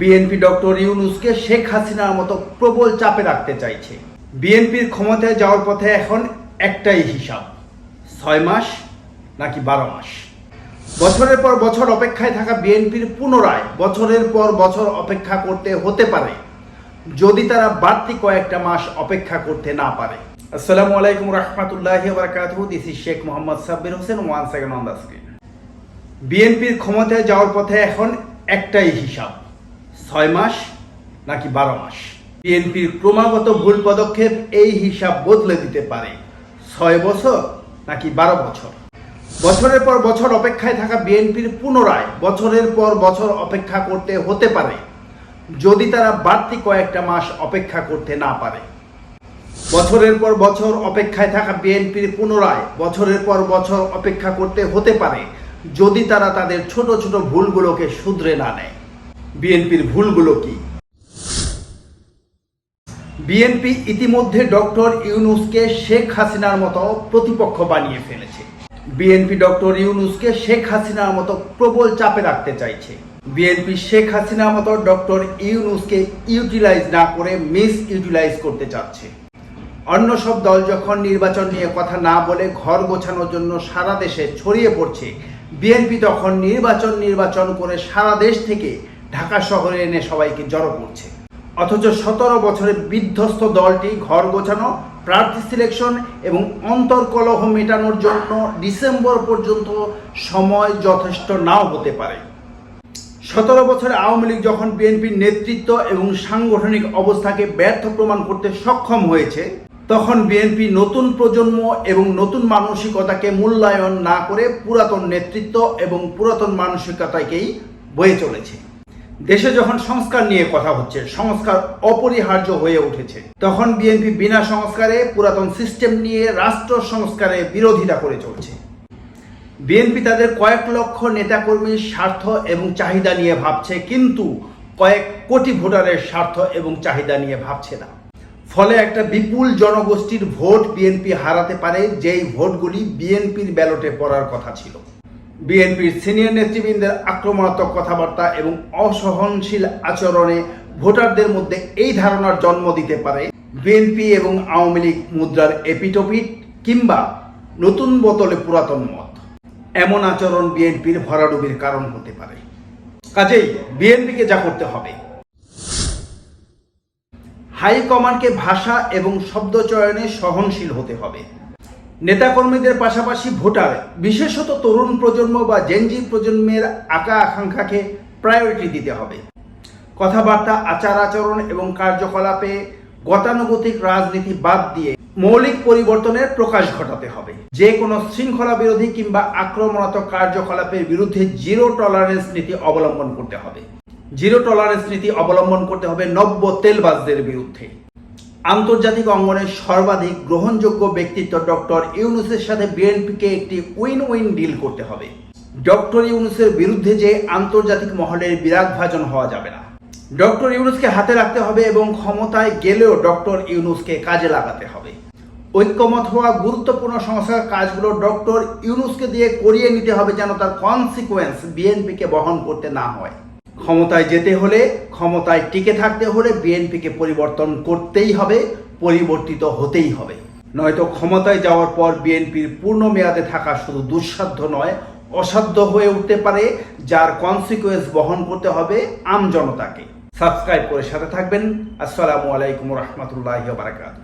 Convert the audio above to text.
BNP doctor ইউনুসকে শেখ হাসিনার মতো প্রবল চাপে রাখতে চাইছে। বিএনপির ক্ষমতায় যাওয়ার পথে এখন একটাই হিসাব, ছয় মাস নাকি বারো মাস। বছরের পর বছর অপেক্ষায় থাকা বিএনপির পুনরায় বছরের পর বছর অপেক্ষা করতে হতে পারে, যদি তারা বাড়তি কয়েকটা মাস অপেক্ষা করতে না পারে। আসসালামু আলাইকুম রহমতুল্লাহ বারকাতুহু, this is Sheikh Mohammad Sabbir Hossain one second on the screen বিএনপির ক্ষমতায় যাওয়ার পথে এখন একটাই হিসাব ছয় মাস নাকি বারো মাস? বিএনপির ক্রমাগত ভুল পদক্ষেপ এই হিসাব বদলে দিতে পারে। ছয় বছর নাকি বারো বছর? বছরের পর বছর অপেক্ষায় থাকা বিএনপির পুনরায় বছরের পর বছর অপেক্ষা করতে হতে পারে, যদি তারা বাড়তি কয়েকটা মাস অপেক্ষা করতে না পারে। বছরের পর বছর অপেক্ষায় থাকা বিএনপির পুনরায় বছরের পর বছর অপেক্ষা করতে হতে পারে, যদি তারা তাদের ছোট ছোট ভুলগুলোকে শুধরে না নেয়। বিএনপির ভুলগুলো কি? বিএনপি ইতিমধ্যে ডক্টর ইউনুসকে শেখ হাসিনার মতো প্রতিপক্ষ বানিয়ে ফেলেছে। বিএনপি ডক্টর ইউনুসকে শেখ হাসিনার মতো প্রবল চাপে রাখতে চাইছে। বিএনপি শেখ হাসিনার মতো ডক্টর ইউনুসকে ইউটিলাইজ না করে মিস ইউটিলাইজ করতে চাচ্ছে। অন্য সব দল যখন নির্বাচন নিয়ে কথা না বলে ঘর গোছানোর জন্য সারা দেশে ছড়িয়ে পড়ছে, বিএনপি তখন নির্বাচন নির্বাচন করে সারা দেশ থেকে ঢাকা শহরে এনে সবাইকে জড়ো করছে। অথচ সতেরো বছরের বিধ্বস্ত দলটি ঘর গোছানো, প্রার্থী সিলেকশন এবং অন্তর্কলহ মেটানোর জন্য ডিসেম্বর পর্যন্ত সময় যথেষ্ট নাও হতে পারে। সতেরো বছরে আওয়ামী লীগ যখন বিএনপির নেতৃত্ব এবং সাংগঠনিক অবস্থাকে ব্যর্থ প্রমাণ করতে সক্ষম হয়েছে, তখন বিএনপি নতুন প্রজন্ম এবং নতুন মানসিকতাকে মূল্যায়ন না করে পুরাতন নেতৃত্ব এবং পুরাতন মানসিকতাকেই বয়ে চলেছে। দেশে যখন সংস্কার নিয়ে কথা হচ্ছে, সংস্কার অপরিহার্য হয়ে উঠেছে, তখন বিএনপি বিনা সংস্কারে পুরাতন সিস্টেম নিয়ে রাষ্ট্র সংস্কারে বিরোধিতা করে চলছে। বিএনপি তাদের কয়েক লক্ষ নেতাকর্মীর স্বার্থ এবং চাহিদা নিয়ে ভাবছে, কিন্তু কয়েক কোটি ভোটারের স্বার্থ এবং চাহিদা নিয়ে ভাবছে না। ফলে একটা বিপুল জনগোষ্ঠীর ভোট বিএনপি হারাতে পারে, যেই ভোটগুলি বিএনপির ব্যালটে পড়ার কথা ছিল। বিএনপির সিনিয়র নেতৃবৃন্দের আক্রমণাত্মক কথাবার্তা এবং অসহনশীল আচরণে ভোটারদের মধ্যে এই ধারণার জন্ম দিতে পারে বিএনপি এবং আওয়ামী লীগ মুদ্রার এপিটোপিট কিংবা নতুন বোতলে পুরাতন মত এমন আচরণ বিএনপির ভরাডুবির কারণ হতে পারে। কাজেই বিএনপিকে যা করতে হবে। হাইকমান্ডকে ভাষা এবং শব্দ চয়নে সহনশীল হতে হবে। নেতাকর্মীদের পাশাপাশি ভোটার, বিশেষত তরুণ প্রজন্ম বা জেনজি প্রজন্মের আকা আকাঙ্ক্ষাকে প্রায়োরিটি দিতে হবে। কথাবার্তা, আচার আচরণ এবং কার্যকলাপে গতানুগতিক রাজনীতি বাদ দিয়ে মৌলিক পরিবর্তনের প্রকাশ ঘটাতে হবে। যে কোনো শৃঙ্খলা বিরোধী কিংবা আক্রমণাত্মক কার্যকলাপের বিরুদ্ধে জিরো টলারেন্স নীতি অবলম্বন করতে হবে। জিরো টলারেন্স নীতি অবলম্বন করতে হবে নব্য তেলবাজদের বিরুদ্ধে। আন্তর্জাতিক অঙ্গনে সর্বাধিক গ্রহণযোগ্য ব্যক্তিত্ব ডক্টর ইউনুসের সাথে বিএনপিকে একটি উইন উইন ডিল করতে হবে। ডক্টর ইউনুসের বিরুদ্ধে যে আন্তর্জাতিক মহলের বিরাট ভাজন হওয়া যাবে না। ডক্টর ইউনুসকে হাতে রাখতে হবে এবং ক্ষমতায় গেলেও ডক্টর ইউনুসকে কাজে লাগাতে হবে। ঐক্যমত হওয়া গুরুত্বপূর্ণ সংস্কার কাজগুলো ডক্টর ইউনুসকে দিয়ে করিয়ে নিতে হবে যেন তার কনসিকুয়েন্স বিএনপিকে বহন করতে না হয়। ক্ষমতায় যেতে হলে, ক্ষমতায় টিকে থাকতে হলে বিএনপিকে পরিবর্তন করতেই হবে, পরিবর্তিত হতেই হবে। নয়তো ক্ষমতায় যাওয়ার পর বিএনপির পূর্ণ মেয়াদে থাকা শুধু দুঃসাধ্য নয়, অসাধ্য হয়ে উঠতে পারে, যার কনসিকুয়েন্স বহন করতে হবে আম জনতাকে। সাবস্ক্রাইব করে সাথে থাকবেন। আসসালামু আলাইকুম রহমতুল্লাহ বারাকাত